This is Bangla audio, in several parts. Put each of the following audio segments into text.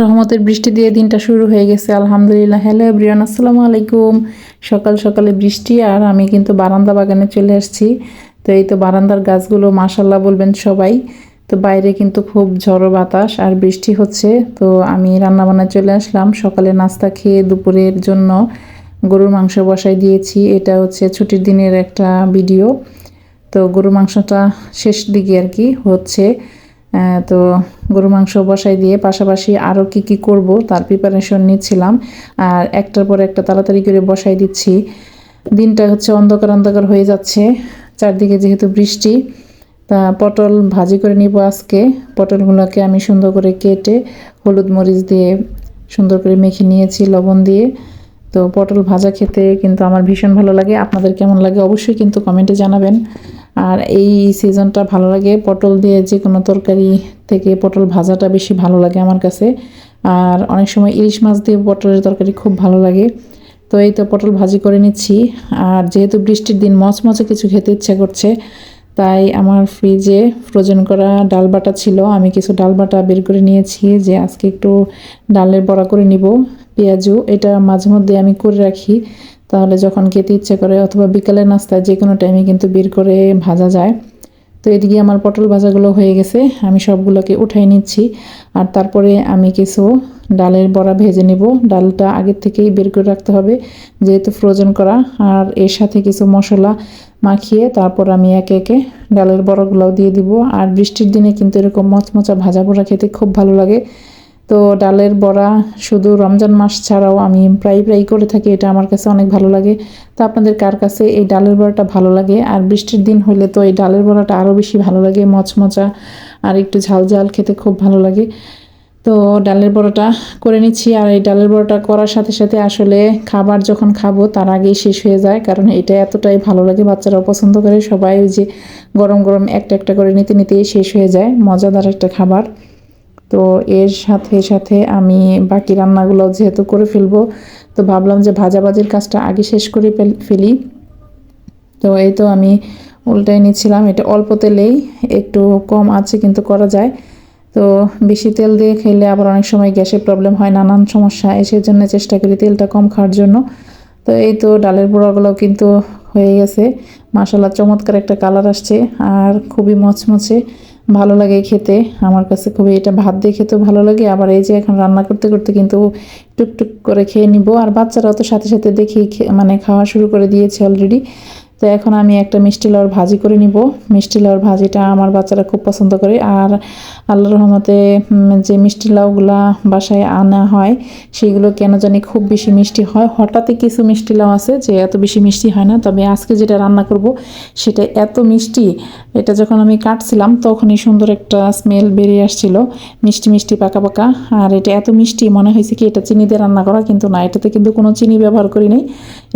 রহমতের বৃষ্টি দিয়ে দিনটা শুরু হয়ে গেছে, আলহামদুলিল্লাহ। হ্যালো এভরিওয়ান আসসালামু আলাইকুম। সকাল সকালে বৃষ্টি আর আমি কিন্তু বারান্দা বাগানে চলে আসছি। তো এই তো বারান্দার গাছগুলো মাশাল্লাহ বলবেন সবাই। তো বাইরে কিন্তু খুব ঝড়ো বাতাস আর বৃষ্টি হচ্ছে। তো আমি রান্নাবান্না চলে আসলাম। সকালে নাস্তা খেয়ে দুপুরের জন্য গরুর মাংস বসাই দিয়েছি। এটা হচ্ছে ছুটির দিনের একটা ভিডিও। তো গরুর মাংসটা শেষ দিকে আর কি হচ্ছে। তো গরু মাংস বসাই দিয়ে পাশাপাশি আরও কি কি করব তার প্রিপারেশন নিচ্ছিলাম। আর একটার পর একটা তাড়াতাড়ি করে বসাই দিচ্ছি। দিনটা হচ্ছে অন্ধকার অন্ধকার হয়ে যাচ্ছে। চারদিকে যেহেতু বৃষ্টি, তা পটল ভাজি করে নিব আজকে। পটলগুলোকে আমি সুন্দর করে কেটে হলুদ মরিচ দিয়ে সুন্দর করে মেখে নিয়েছি, লবণ দিয়ে। তো পটল ভাজা খেতে কিন্তু আমার ভীষণ ভালো লাগে। আপনাদের কেমন লাগে অবশ্যই কিন্তু কমেন্টে জানাবেন। আর এই সিজনটা ভালো লাগে। পটল দিয়ে যে কোনো তরকারি থেকে পটল ভাজাটা বেশি ভালো লাগে আমার কাছে। আর অনেক সময় ইলিশ মাছ দিয়ে পটলের তরকারি খুব ভালো লাগে। তো এই তো পটল ভাজি করে নিচ্ছি। আর যেহেতু বৃষ্টির দিন মচমচে কিছু খেতে ইচ্ছা করছে, তাই আমার ফ্রিজে ফ্রোজেন করা ডাল বাটা ছিল। আমি কিছু ডাল বাটা বের করে নিয়েছি যে আজকে একটু ডালের বড়া করে নিব। পেঁয়াজু, এটা মাঝে মধ্যে আমি করে রাখি। তাহলে যখন খেতে ইচ্ছে করে অথবা বিকালের নাস্তায় যে কোনো টাইমে কিন্তু বের করে ভাজা যায়। তো এদিকে আমার পটল ভাজাগুলো হয়ে গেছে, আমি সবগুলোকে উঠাই নিচ্ছি। আর তারপরে আমি কিছু ডালের বড়া ভেজে নেব। ডালটা আগের থেকেই বের করে রাখতে হবে, যেহেতু ফ্রোজেন করা। আর এর সাথে কিছু মশলা মাখিয়ে তারপর আমি একে একে ডালের বড়াগুলোও দিয়ে দিব। আর বৃষ্টির দিনে কিন্তু এরকম মচমচা ভাজা পোড়া খেতে খুব ভালো লাগে। তো ডালের বড়া শুধু রমজান মাস ছাড়াও আমি প্রায় প্রায় করে থাকি, এটা আমার কাছে অনেক ভালো লাগে। তো আপনাদের কার কাছে এই ডালের বড়াটা ভালো লাগে? আর বৃষ্টির দিন হলে তো এই ডালের বড়াটা আরও বেশি ভালো লাগে, মচমচা আর একটু ঝাল ঝাল খেতে খুব ভালো লাগে। তো ডালের বড়াটা করে নিচ্ছি, আর এই ডালের বড়াটা করার সাথে সাথে আসলে খাবার যখন খাব তার আগেই শেষ হয়ে যায়, কারণ এটা এতটাই ভালো লাগে, বাচ্চারাও পছন্দ করে, সবাই যে গরম গরম একটা একটা করে নিতে নিতেই শেষ হয়ে যায়, মজাদার একটা খাবার। তো এর সাথে সাথে আমি বাকি রান্নাগুলো যেহেতু করে ফেলব, তো ভাবলাম যে ভাজাভাজির কাজটা আগে শেষ করে ফেল- তো এই তো আমি উল্টাই নিচ্ছিলাম, এটা অল্প তেলেই, একটু কম আছে কিন্তু করা যায়। তো বেশি তেল দিয়ে খেলে আবার অনেক সময় গ্যাসের প্রবলেম হয়, নানান সমস্যা এসের জন্য চেষ্টা করি তেলটা কম খাওয়ার জন্য। তো এই তো ডালের বড়াগুলো কিন্তু হয়ে গেছে। মাসাল্লাহ চমৎকার একটা কালার আসছে, আর খুবই মচমচে। ভালো লাগে খেতে। আমার কাছে খুবই এটা ভাত দিয়ে খেতেও ভালো লাগে। আবার এই যে এখন রান্না করতে করতে কিন্তু টুকটুক করে খেয়ে নিব। আর বাচ্চারাও তো সাথে সাথে দেখি মানে খাওয়া শুরু করে দিয়েছে অলরেডি তো এখন আমি একটা মিষ্টি লাউর ভাজি করে নিব। মিষ্টি লাউর ভাজিটা আমার বাচ্চারা খুব পছন্দ করে। আর আল্লাহ রহমতে যে মিষ্টি লাউগুলা বাসায় আনা হয়, সেগুলো কেন জানি খুব বেশি মিষ্টি হয়। হঠাৎই কিছু মিষ্টি লাউ আছে যে এত বেশি মিষ্টি হয় না। তবে আজকে যেটা রান্না করব, সেটা এত মিষ্টি, এটা যখন আমি কাটছিলাম, তখনই সুন্দর একটা স্মেল বেরিয়ে আসছিল। মিষ্টি মিষ্টি, পাকা পাকা। আর এটা এত মিষ্টি, মনে হয়েছে কি এটা চিনি দিয়ে রান্না করা, কিন্তু না, এটাতে কিন্তু কোনো চিনি ব্যবহার করি নাই।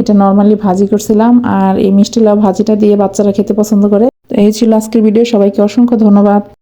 এটা নর্মালি ভাজি করছিলাম। আর এই মিষ্টি লাউ ভাজিটা দিয়ে বাচ্চারা খেতে পছন্দ করে। এই ছিল আজকের ভিডিও সবাইকে অসংখ্য ধন্যবাদ।